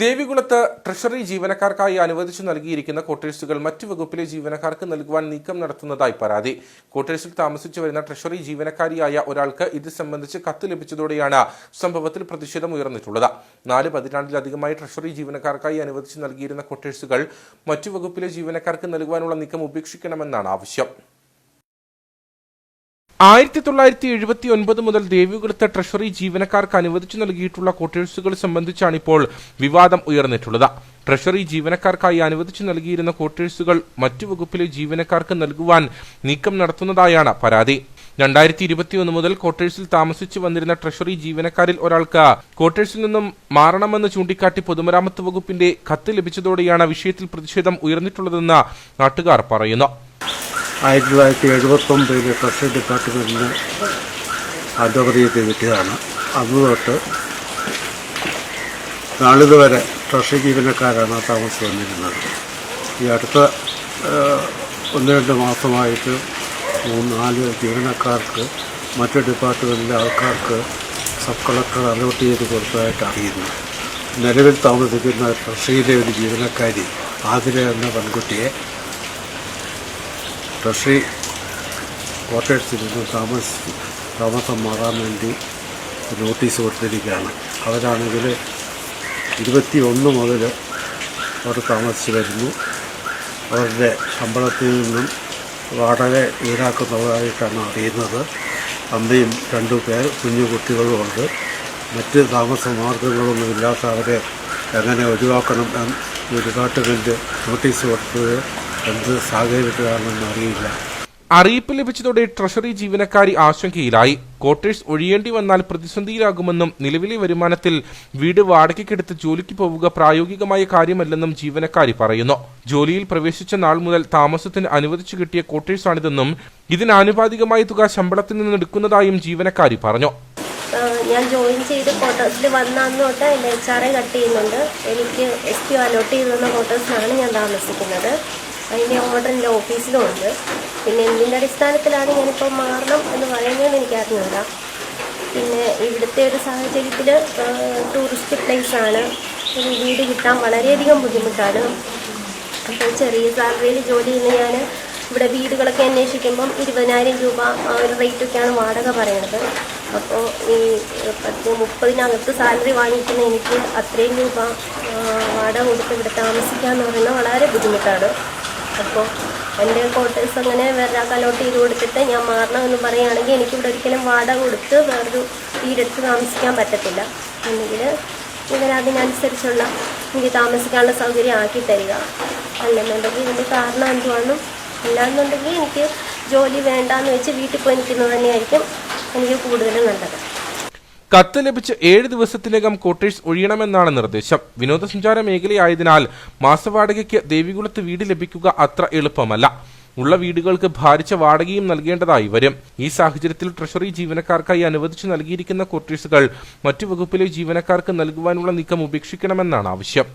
ദേവികുളത്ത് treasury ജീവനക്കാർക്കായി അനുവദിച്ചു നൽകിയിരിക്കുന്ന കോട്ടേഴ്സുകൾ മറ്റു വകുപ്പിലെ ജീവനക്കാർക്ക് നൽകുവാൻ നീക്കം നടത്തുന്നതായി പരാതി. കോട്ടേഴ്സിൽ താമസിച്ചു വരുന്ന ട്രഷറി ജീവനക്കാരിയായ ഒരാൾക്ക് ഇത് സംബന്ധിച്ച് കത്ത് ലഭിച്ചതോടെയാണ് സംഭവത്തിൽ പ്രതിഷേധം ഉയർന്നിട്ടുള്ളത്. നാല് പതിറ്റാണ്ടിലധികമായി ട്രഷറി ജീവനക്കാർക്കായി അനുവദിച്ചു നൽകിയിരുന്ന കോട്ടേഴ്സുകൾ മറ്റു വകുപ്പിലെ ജീവനക്കാർക്ക് നൽകുവാനുള്ള നീക്കം ഉപേക്ഷിക്കണമെന്നാണ് ആവശ്യം. ആയിരത്തി തൊള്ളായിരത്തി എഴുപത്തി ഒൻപത് മുതൽ ദേവികുളത്തെ ട്രഷറി ജീവനക്കാർക്ക് അനുവദിച്ചു നൽകിയിട്ടുള്ള ക്വാർട്ടേഴ്സുകൾ സംബന്ധിച്ചാണ് ഇപ്പോൾ വിവാദം ഉയർന്നിട്ടുള്ളത്. ട്രഷറി ജീവനക്കാർക്കായി അനുവദിച്ചു നൽകിയിരുന്ന ക്വാർട്ടേഴ്സുകൾ മറ്റു വകുപ്പിലെ ജീവനക്കാർക്ക് നൽകുവാൻ നീക്കം നടത്തുന്നതായാണ് പരാതി. രണ്ടായിരത്തി ഇരുപത്തിയൊന്ന് മുതൽ ക്വാർട്ടേഴ്സിൽ താമസിച്ചു വന്നിരുന്ന ട്രഷറി ജീവനക്കാരിൽ ഒരാൾക്ക് ക്വാർട്ടേഴ്സിൽ നിന്നും മാറണമെന്ന് ചൂണ്ടിക്കാട്ടി പൊതുമരാമത്ത് വകുപ്പിന്റെ കത്ത് ലഭിച്ചതോടെയാണ് വിഷയത്തിൽ പ്രതിഷേധം ഉയർന്നിട്ടുള്ളതെന്ന് നാട്ടുകാർ പറയുന്നു. ആയിരത്തി തൊള്ളായിരത്തി എഴുപത്തൊമ്പതിൽ ട്രഷറി ഡിപ്പാർട്ട്മെന്റിന് അധോഗതിയൊക്കെ കിട്ടിയതാണ് അന്ന് തൊട്ട് നാളിതുവരെ ട്രഷറി ജീവനക്കാരാണ് താമസിച്ച് വന്നിരുന്നത്. ഈ അടുത്ത ഒന്ന് രണ്ട് മാസമായിട്ട് മൂന്ന് നാല് ജീവനക്കാർക്ക് മറ്റ് ഡിപ്പാർട്ട്മെന്റിലെ ആൾക്കാർക്ക് സബ് കളക്ടർ അലോട്ട് ചെയ്ത് കൊടുത്തതായിട്ട് അറിയുന്നു. നിലവിൽ താമസിക്കുന്ന ട്രഷറിയിലെ ഒരു ജീവനക്കാരി ആതിര എന്ന പെൺകുട്ടിയെ ട്രഷറി ക്വാർട്ടേഴ്സിൽ നിന്ന് താമസ താമസം മാറാൻ വേണ്ടി നോട്ടീസ് കൊടുത്തിരിക്കുകയാണ്. അവരാണെങ്കിൽ ഇരുപത്തി ഒന്ന് മുതൽ അവർ താമസിച്ച് വരുന്നു. അവരുടെ ശമ്പളത്തിൽ നിന്നും വാടക ഈടാക്കുന്നതായിട്ടാണ് അറിയുന്നത്. അമ്മയും രണ്ടു പേർ കുഞ്ഞു കുട്ടികളുമുണ്ട് മറ്റ് താമസ മാർഗങ്ങളൊന്നും ഇല്ലാത്ത അവരെ എങ്ങനെ ഒഴിവാക്കണം എന്ന് ഡിപ്പാർട്ട്മെന്റ് നോട്ടീസ് കൊടുത്തത് എന്ത് സാഹചര്യത്തിലാണെന്ന് അറിയില്ല. അറിയിപ്പ് ലഭിച്ചതോടെ ട്രഷറി ജീവനക്കാരി ആശങ്കയിലായി. ക്വാർട്ടേഴ്സ് ഒഴിയേണ്ടി വന്നാൽ പ്രതിസന്ധിയിലാകുമെന്നും നിലവിലെ വരുമാനത്തിൽ വീട് വാടകയ്ക്കെടുത്ത് ജോലിക്ക് പോവുക പ്രായോഗികമായ കാര്യമല്ലെന്നും ജീവനക്കാരി പറയുന്നു. ജോലിയിൽ പ്രവേശിച്ച നാൾ മുതൽ താമസത്തിന് അനുവദിച്ചു കിട്ടിയ ക്വാർട്ടേഴ്സാണിതെന്നും ഇതിനാനുപാതികമായ തുക ശമ്പളത്തിൽ നിന്ന് എടുക്കുന്നതായും ജീവനക്കാരി പറഞ്ഞു. ഞാൻ ജോയിൻ ചെയ്ത് ക്വാർട്ടേഴ്സിൽ വന്ന അന്ന് തൊട്ട് എന്റെ എച്ച് ആർ ഐ കട്ട് ചെയ്യുന്നുണ്ട്. എനിക്ക് എസ് പി അലോട്ട് ചെയ്ത് തന്ന ക്വാർട്ടേഴ്സിലാണ് ഞാൻ താമസിക്കുന്നത്. അതിന്റെ ഓർഡർ എന്റെ ഓഫീസിലും ഉണ്ട് പിന്നെ എന്തിന്റെ അടിസ്ഥാനത്തിലാണ് ഞാനിപ്പോൾ മാറണം എന്ന് പറയുന്നത് എനിക്ക് അറിഞ്ഞില്ല പിന്നെ ഇവിടുത്തെ ഒരു സാഹചര്യത്തിൽ ടൂറിസ്റ്റ് പ്ലേസാണ് ഒരു വീട് കിട്ടാൻ വളരെയധികം ബുദ്ധിമുട്ടാണ്. അപ്പോൾ ചെറിയ സാലറിയിൽ ജോലി ചെയ്യുന്ന ഞാൻ ഇവിടെ വീടുകളൊക്കെ അന്വേഷിക്കുമ്പം ഇരുപതിനായിരം രൂപ ആ ഒരു റേറ്റൊക്കെയാണ് വാടക പറയുന്നത് അപ്പോൾ ഈ പത്ത് മുപ്പതിനകത്ത് സാലറി വാങ്ങിക്കുന്ന എനിക്ക് അത്രയും രൂപ വാടക കൊടുത്ത് ഇവിടെ താമസിക്കുക എന്ന് പറയുന്നത് വളരെ ബുദ്ധിമുട്ടാണ്. അപ്പോൾ എന്റെ ക്വാർട്ടേഴ്സ് അങ്ങനെ വേറെ അലോട്ട് ചെയ്ത് കൊടുത്തിട്ട് ഞാൻ മാറണം എന്ന് പറയുകയാണെങ്കിൽ എനിക്കിവിടെ ഒരിക്കലും വാട കൊടുത്ത് വേറൊരു വീടെടുത്ത് താമസിക്കാൻ പറ്റത്തില്ല. അല്ലെങ്കിൽ ഇവരതിനനുസരിച്ചുള്ള എനിക്ക് താമസിക്കാനുള്ള സൗകര്യം ആക്കി തരിക. അല്ലെന്നുണ്ടെങ്കിൽ ഇതിന്റെ കാരണം എന്തുവാണ് അല്ലാന്നുണ്ടെങ്കിൽ എനിക്ക് ജോലി വേണ്ടാന്ന് വെച്ച് വീട്ടിൽ പോയി നിൽക്കുന്നത് തന്നെയായിരിക്കും എനിക്ക് കൂടുതലും നല്ലത്. കത്ത് ലഭിച്ച് ഏഴ് ദിവസത്തിനകം കോട്ടേഴ്സ് ഒഴിയണമെന്നാണ് നിർദ്ദേശം. വിനോദസഞ്ചാര മേഖലയായതിനാൽ മാസവാടകയ്ക്ക് ദേവികുളത്ത് വീട് ലഭിക്കുക അത്ര എളുപ്പമല്ല. ഉള്ള വീടുകൾക്ക് ഭാരിച്ച വാടകയും നൽകേണ്ടതായി വരും. ഈ സാഹചര്യത്തിൽ ട്രഷറി ജീവനക്കാർക്കായി അനുവദിച്ചു നൽകിയിരിക്കുന്ന ക്വാർട്ടേഴ്സുകൾ മറ്റു വകുപ്പിലെ ജീവനക്കാർക്ക് നൽകുവാനുള്ള നീക്കം ഉപേക്ഷിക്കണമെന്നാണ് ആവശ്യം.